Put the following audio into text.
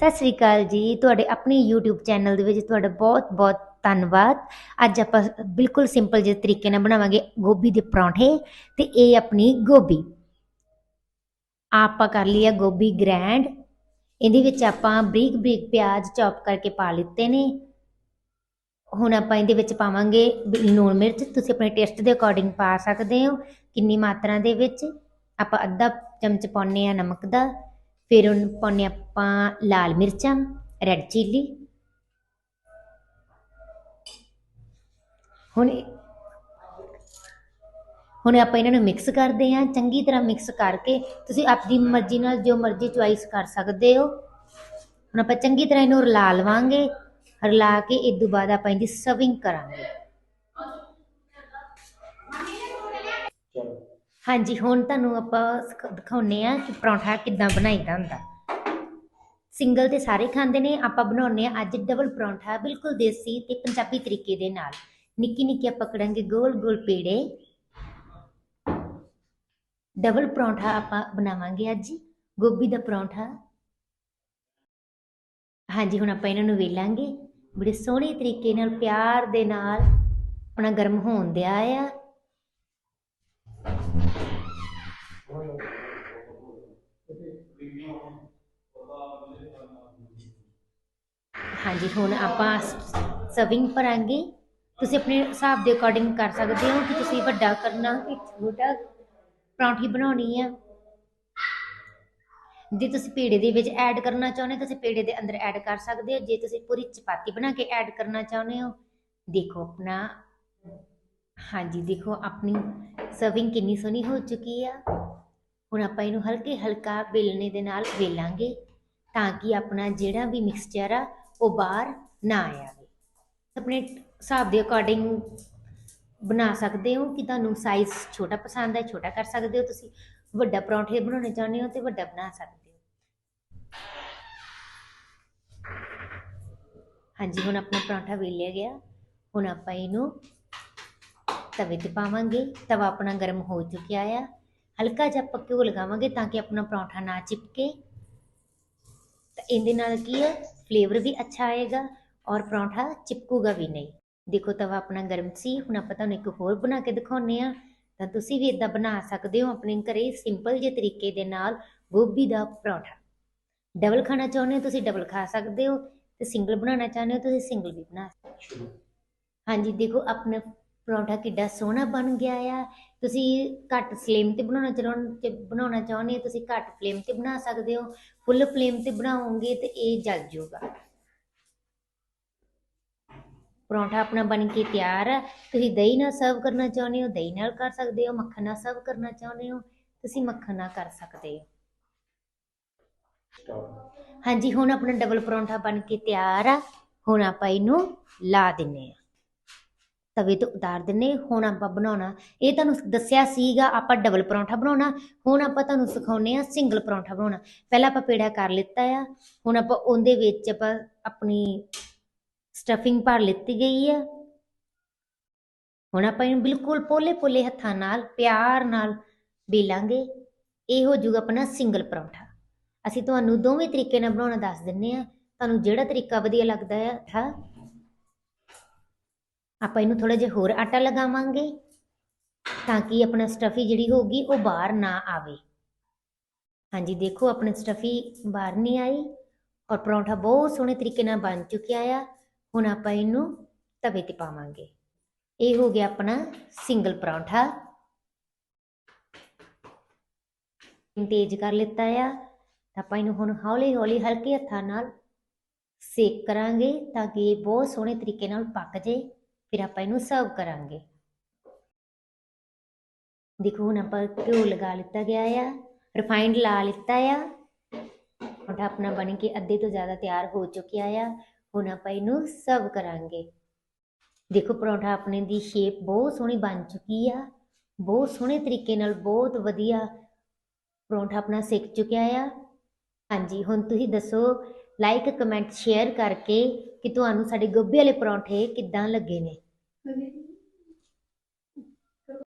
ਸਤਿ ਸ੍ਰੀ ਅਕਾਲ ਜੀ। ਤੁਹਾਡੇ ਆਪਣੇ YouTube ਚੈਨਲ ਦੇ ਵਿੱਚ ਤੁਹਾਡਾ ਬਹੁਤ-ਬਹੁਤ ਧੰਨਵਾਦ। ਅੱਜ ਆਪਾਂ ਬਿਲਕੁਲ ਸਿੰਪਲ ਜਿਹੇ ਤਰੀਕੇ ਨਾਲ ਬਣਾਵਾਂਗੇ ਗੋਭੀ ਦੇ ਪਰੌਂਠੇ ਤੇ ਇਹ ਆਪਣੀ ਗੋਭੀ। ਆਪਾਂ ਕਰ ਲਿਆ ਗੋਭੀ ਗ੍ਰੈਂਡ ਇਹਦੇ ਵਿੱਚ ਆਪਾਂ ਬਰੀਕ ਬਰੀਕ ਪਿਆਜ਼ ਚੌਪ ਕਰਕੇ ਪਾ ਲਿੱਤੇ ਨੇ। ਹੁਣ ਆਪਾਂ ਇਹਦੇ ਵਿੱਚ ਪਾਵਾਂਗੇ ਬ- ਲੂਣ ਮਿਰਚ। ਤੁਸੀਂ ਆਪਣੇ ਟੇਸਟ ਦੇ ਅਕੋਰਡਿੰਗ ਪਾ ਸਕਦੇ ਹੋ। ਕਿੰਨੀ ਮਾਤਰਾ ਦੇ ਵਿੱਚ। ਆਪਾਂ ਅੱਧਾ ਚਮਚ ਪਾਉਂਦੇ ਆ ਨਮਕ ਦਾ। ਫਿਰ ਉਹਨੂੰ ਪਾਉਂਦੇ ਆਪਾਂ ਲਾਲ ਮਿਰਚਾਂ ਰੈੱਡ ਚਿੱਲੀ ਹੁਣ ਹੁਣ ਆਪਾਂ ਇਹਨਾਂ ਨੂੰ ਮਿਕਸ ਕਰਦੇ ਹਾਂ, ਚੰਗੀ ਤਰ੍ਹਾਂ ਮਿਕਸ ਕਰਕੇ। ਤੁਸੀਂ ਆਪਣੀ ਮਰਜ਼ੀ ਨਾਲ ਜੋ ਮਰਜ਼ੀ ਚੁਆਇਸ ਕਰ ਸਕਦੇ ਹੋ। ਹੁਣ ਆਪਾਂ ਚੰਗੀ ਤਰ੍ਹਾਂ ਇਹਨੂੰ ਰਲਾ ਲਵਾਂਗੇ। ਰਲਾ ਕੇ ਇਸ ਤੋਂ ਬਾਅਦ ਆਪਾਂ ਇਹਦੀ ਸਰਵਿੰਗ ਕਰਾਂਗੇ ਚਲੋ ਹਾਂਜੀ, ਹੁਣ ਤੁਹਾਨੂੰ ਆਪਾਂ ਸਿਖ- ਦਿਖਾਉਂਦੇ ਆ ਕਿ ਪਰੌਂਠਾ ਕਿੱਦਾਂ ਬਣਾਈਦਾ ਹੁੰਦਾ। ਸਿੰਗਲ ਤੇ ਸਾਰੇ ਖਾਂਦੇ ਨੇ, ਆਪਾਂ ਬਣਾਉਂਦੇ ਆ ਅੱਜ ਡਬਲ ਪਰੌਂਠਾ, ਬਿਲਕੁਲ ਦੇਸੀ ਤੇ ਪੰਜਾਬੀ ਤਰੀਕੇ ਦੇ ਨਾਲ। ਨਿੱਕੀ ਨਿੱਕੀ ਆਪਾਂ ਕਰਾਂਗੇ ਗੋਲ ਗੋਲ ਪੇੜੇ। ਡਬਲ ਪਰੌਂਠਾ ਆਪਾਂ ਬਣਾਵਾਂਗੇ ਅੱਜ, ਗੋਭੀ ਦਾ ਪਰੌਂਠਾ। ਹਾਂਜੀ, ਹੁਣ ਆਪਾਂ ਇਹਨਾਂ ਨੂੰ ਵੇਲਾਂਗੇ। ਬੜੇ ਸੋਹਣੇ ਤਰੀਕੇ ਨਾਲ, ਪਿਆਰ ਦੇ ਨਾਲ, ਆਪਣਾ ਗਰਮ ਹੋਣ ਦਿਆ ਆ। ਹਾਂਜੀ, ਹੁਣ ਆਪਾਂ ਸਰਵਿੰਗ ਭਰਾਂਗੇ ਤੁਸੀਂ ਆਪਣੇ ਹਿਸਾਬ ਦੇ ਅਕੋਰਡਿੰਗ ਕਰ ਸਕਦੇ ਹੋ ਕਿ ਤੁਸੀਂ ਵੱਡਾ ਕਰਨਾ ਕਿ ਛੋਟਾ ਪਰੌਂਠੀ ਬਣਾਉਣੀ ਆ। ਜੇ ਤੁਸੀਂ ਪੇੜੇ ਦੇ ਵਿੱਚ ਐਡ ਕਰਨਾ ਚਾਹੁੰਦੇ ਹੋ ਤੁਸੀਂ ਪੇੜੇ ਦੇ ਅੰਦਰ ਐਡ ਕਰ ਸਕਦੇ ਹੋ। ਜੇ ਤੁਸੀਂ ਪੂਰੀ ਚਪਾਤੀ ਬਣਾ ਕੇ ਐਡ ਕਰਨਾ ਚਾਹੁੰਦੇ ਹੋ, ਦੇਖੋ ਆਪਣਾ, ਹਾਂਜੀ, ਦੇਖੋ ਆਪਣੀ ਸਰਵਿੰਗ ਕਿੰਨੀ ਸੋਹਣੀ ਹੋ ਚੁੱਕੀ ਆ। ਹੁਣ ਆਪਾਂ ਇਹਨੂੰ ਹਲਕੇ ਹਲਕਾ ਵੇਲਣੇ ਦੇ ਨਾਲ ਵੇਲਾਂਗੇ ਤਾਂ ਕਿ ਆਪਣਾ ਜਿਹੜਾ ਵੀ ਮਿਕਸਚਰ ਆ, ਉਹ ਬਾਹਰ ਨਾ ਆਵੇ। ਆਪਣੇ ਹਿਸਾਬ ਦੇ ਅਕੋਰਡਿੰਗ ਬਣਾ ਸਕਦੇ ਹੋ ਕਿ ਤੁਹਾਨੂੰ ਸਾਈਜ਼ ਛੋਟਾ ਪਸੰਦ ਹੈ, ਛੋਟਾ ਕਰ ਸਕਦੇ ਹੋ ਤੁਸੀਂ, ਵੱਡਾ ਪਰੌਂਠੇ ਬਣਾਉਣੇ ਚਾਹੁੰਦੇ ਹੋ ਤੇ ਵੱਡਾ ਬਣਾ ਸਕਦੇ ਹੋ। ਹਾਂਜੀ, ਹੁਣ ਆਪਣਾ ਪਰੌਂਠਾ ਵੇਲਿਆ ਗਿਆ। ਹੁਣ ਆਪਾਂ ਇਹਨੂੰ ਤਵੇ ਤੇ ਪਾਵਾਂਗੇ। ਤਵਾ ਆਪਣਾ ਗਰਮ ਹੋ ਚੁੱਕਿਆ ਆ। ਹਲਕਾ ਜਿਹਾ ਆਪਾਂ ਘਿਓ ਲਗਾਵਾਂਗੇ ਤਾਂ ਕਿ ਆਪਣਾ ਪਰੌਂਠਾ ਨਾ ਚਿਪਕੇ। ਤਾਂ ਇਹਦੇ ਨਾਲ ਕੀ ਹੈ? ਫਲੇਵਰ ਵੀ ਅੱਛਾ ਆਏਗਾ ਔਰ ਪਰੌਂਠਾ ਚਿਪਕੂਗਾ ਵੀ ਨਹੀਂ। ਦੇਖੋ ਤਵਾ ਆਪਣਾ ਗਰਮ ਸੀ ਹੁਣ ਆਪਾਂ ਤੁਹਾਨੂੰ ਇੱਕ ਹੋਰ ਬਣਾ ਕੇ ਦਿਖਾਉਂਦੇ ਆ ਤਾਂ ਤੁਸੀਂ ਵੀ ਇਦਾਂ ਬਣਾ ਸਕਦੇ ਹੋ ਆਪਣੇ ਘਰੇ ਸਿੰਪਲ ਜਿਹੇ ਤਰੀਕੇ ਦੇ ਨਾਲ ਗੋਭੀ ਦਾ ਪਰੌਂਠਾ। ਡਬਲ ਖਾਣਾ ਚਾਹੁੰਦੇ ਹੋ ਤੁਸੀਂ ਡਬਲ ਖਾ ਸਕਦੇ ਹੋ ਤੇ ਸਿੰਗਲ ਬਣਾਉਣਾ ਚਾਹੁੰਦੇ ਹੋ ਤੁਸੀਂ ਸਿੰਗਲ ਵੀ ਬਣਾ ਸਕਦੇ ਹੋ। ਸ਼ੁਰੂ। ਹਾਂਜੀ ਦੇਖੋ ਆਪਣਾ ਪਰੌਂਠਾ ਕਿੱਡਾ ਸੋਹਣਾ ਬਣ ਗਿਆ ਆ। ਤੁਸੀਂ ਘੱਟ ਫਲੇਮ ਤੇ ਬਣਾਉਣਾ ਚਾਹੁੰਦੇ ਬਣਾਉਣਾ ਚਾਹੁੰਦੇ ਹੋ ਤੁਸੀਂ ਘੱਟ ਫਲੇਮ ਤੇ ਬਣਾ ਸਕਦੇ ਹੋ। ਫੁੱਲ ਫਲੇਮ ਤੇ ਬਣਾਓਗੇ ਤੇ ਇਹ ਜਲ ਜਾਊਗਾ ਪਰੌਂਠਾ ਆਪਣਾ ਬਣ ਕੇ ਤਿਆਰ ਹੈ ਤੁਸੀਂ ਦਹੀਂ ਨਾਲ ਸਰਵ ਕਰਨਾ ਚਾਹੁੰਦੇ ਹੋ ਦਹੀਂ ਨਾਲ ਕਰ ਸਕਦੇ ਹੋ ਮੱਖਣ ਨਾਲ ਸਰਵ ਕਰਨਾ ਚਾਹੁੰਦੇ ਹੋ ਤੁਸੀਂ ਮੱਖਣ ਨਾਲ ਕਰ ਸਕਦੇ ਹੋ। ਹਾਂਜੀ ਹੁਣ ਆਪਣਾ ਡਬਲ ਪਰੌਂਠਾ ਬਣ ਕੇ ਤਿਆਰ ਆ। ਹੁਣ ਆਪਾਂ ਇਹਨੂੰ ਲਾ ਦਿੰਨੇ ਆ। ਤਵੇ ਤੋਂ ਉਤਾਰ ਦਿੰਨੇ ਹੁਣ ਆਪਾਂ ਬਣਾਉਣਾ, ਇਹ ਤੁਹਾਨੂੰ ਦੱਸਿਆ ਸੀਗਾ, ਆਪਾਂ ਡਬਲ ਪਰੌਂਠਾ ਬਣਾਉਣਾ। ਹੁਣ ਆਪਾਂ ਤੁਹਾਨੂੰ ਸਿਖਾਉਨੇ ਆ ਸਿੰਗਲ ਪਰੌਂਠਾ ਬਣਾਉਣਾ। ਪਹਿਲਾਂ ਆਪਾਂ ਪੇੜਾ ਕਰ ਲਿੱਤਾ ਆ। ਹੁਣ ਆਪਾਂ ਉਹਦੇ ਵਿੱਚ ਆਪਾਂ ਆਪਣੀ ਸਟਫਿੰਗ ਭਰ ਲਿੱਤੀ ਗਈ ਆ। ਹੁਣ ਆਪਾਂ ਇਹਨੂੰ ਬਿਲਕੁਲ ਪੋਲੇ ਪੋਲੇ ਹੱਥਾਂ ਨਾਲ, ਪਿਆਰ ਨਾਲ ਬੇਲਾਂਗੇ ਇਹ ਹੋ ਜਾਊਗਾ ਆਪਣਾ ਸਿੰਗਲ ਪਰੌਂਠਾ। ਅਸੀਂ ਤੁਹਾਨੂੰ ਦੋਵੇਂ ਤਰੀਕੇ ਨਾਲ ਬਣਾਉਣਾ ਦੱਸ ਦਿੰਨੇ ਆ ਤੁਹਾਨੂੰ ਜਿਹੜਾ ਤਰੀਕਾ ਵਧੀਆ ਲੱਗਦਾ ਹੈ। ਆਪਾਂ ਇਹਨੂੰ ਥੋੜਾ ਜਿਹਾ ਹੋਰ ਆਟਾ ਲਗਾਵਾਂਗੇ ਤਾਂ ਕਿ ਆਪਣਾ ਸਟਫੀ ਜਿਹੜੀ ਹੋਊਗੀ ਉਹ ਬਾਹਰ ਨਾ ਆਵੇ। ਹਾਂਜੀ, ਦੇਖੋ ਆਪਣੀ ਸਟਫੀ ਬਾਹਰ ਨਹੀਂ ਆਈ ਔਰ ਪਰੌਂਠਾ ਬਹੁਤ ਸੋਹਣੇ ਤਰੀਕੇ ਨਾਲ ਬਣ ਚੁੱਕਿਆ ਆ। ਹੁਣ ਆਪਾਂ ਇਹਨੂੰ ਤਵੇ ਤੇ ਪਾਵਾਂਗੇ। ਇਹ ਹੋ ਗਿਆ ਆਪਣਾ ਸਿੰਗਲ ਪਰੌਂਠਾ। ਤੇਜ਼ ਕਰ ਲਿੱਤਾ ਆ। ਤਾਂ ਆਪਾਂ ਇਹਨੂੰ ਹੁਣ ਹੌਲੀ ਹੌਲੀ ਹਲਕੇ ਹੱਥਾਂ ਨਾਲ ਸੇਕ ਕਰਾਂਗੇ ਤਾਂ ਕਿ ਇਹ ਬਹੁਤ ਸੋਹਣੇ ਤਰੀਕੇ ਨਾਲ ਪੱਕ ਜੇ। ਫਿਰ ਆਪਾਂ ਇਹਨੂੰ ਸਰਵ ਕਰਾਂਗੇ। ਦੇਖੋ ਹੁਣ ਆਪਾਂ ਘਿਓ ਲਗਾ ਲਿੱਤਾ ਗਿਆ ਆ ਰਿਫਾਈਨਡ ਲਾ ਲਿੱਤਾ ਆ। ਹੁਣ ਆਪਣਾ ਬਣ ਕੇ ਅੱਧੇ ਤੋਂ ਜ਼ਿਆਦਾ ਤਿਆਰ ਹੋ ਚੁੱਕਿਆ ਆ। ਹੁਣ ਆਪਾਂ ਇਹਨੂੰ ਸਰਵ ਕਰਾਂਗੇ। ਦੇਖੋ ਪਰੌਂਠਾ ਆਪਣੇ ਦੀ ਸ਼ੇਪ ਬਹੁਤ ਸੋਹਣੀ ਬਣ ਚੁੱਕੀ ਆ। ਬਹੁਤ ਸੋਹਣੇ ਤਰੀਕੇ ਨਾਲ ਬਹੁਤ ਵਧੀਆ ਪਰੌਂਠਾ ਆਪਣਾ ਸਿੱਕ ਚੁੱਕਿਆ ਆ। ਹਾਂਜੀ, ਹੁਣ ਤੁਸੀਂ ਦੱਸੋ ਲਾਈਕ ਕਮੈਂਟ ਸ਼ੇਅਰ ਕਰਕੇ ਕਿ ਤੁਹਾਨੂੰ ਸਾਡੇ ਗੋਭੀ ਵਾਲੇ ਪਰੌਂਠੇ ਕਿੱਦਾਂ ਲੱਗੇ ਨੇ?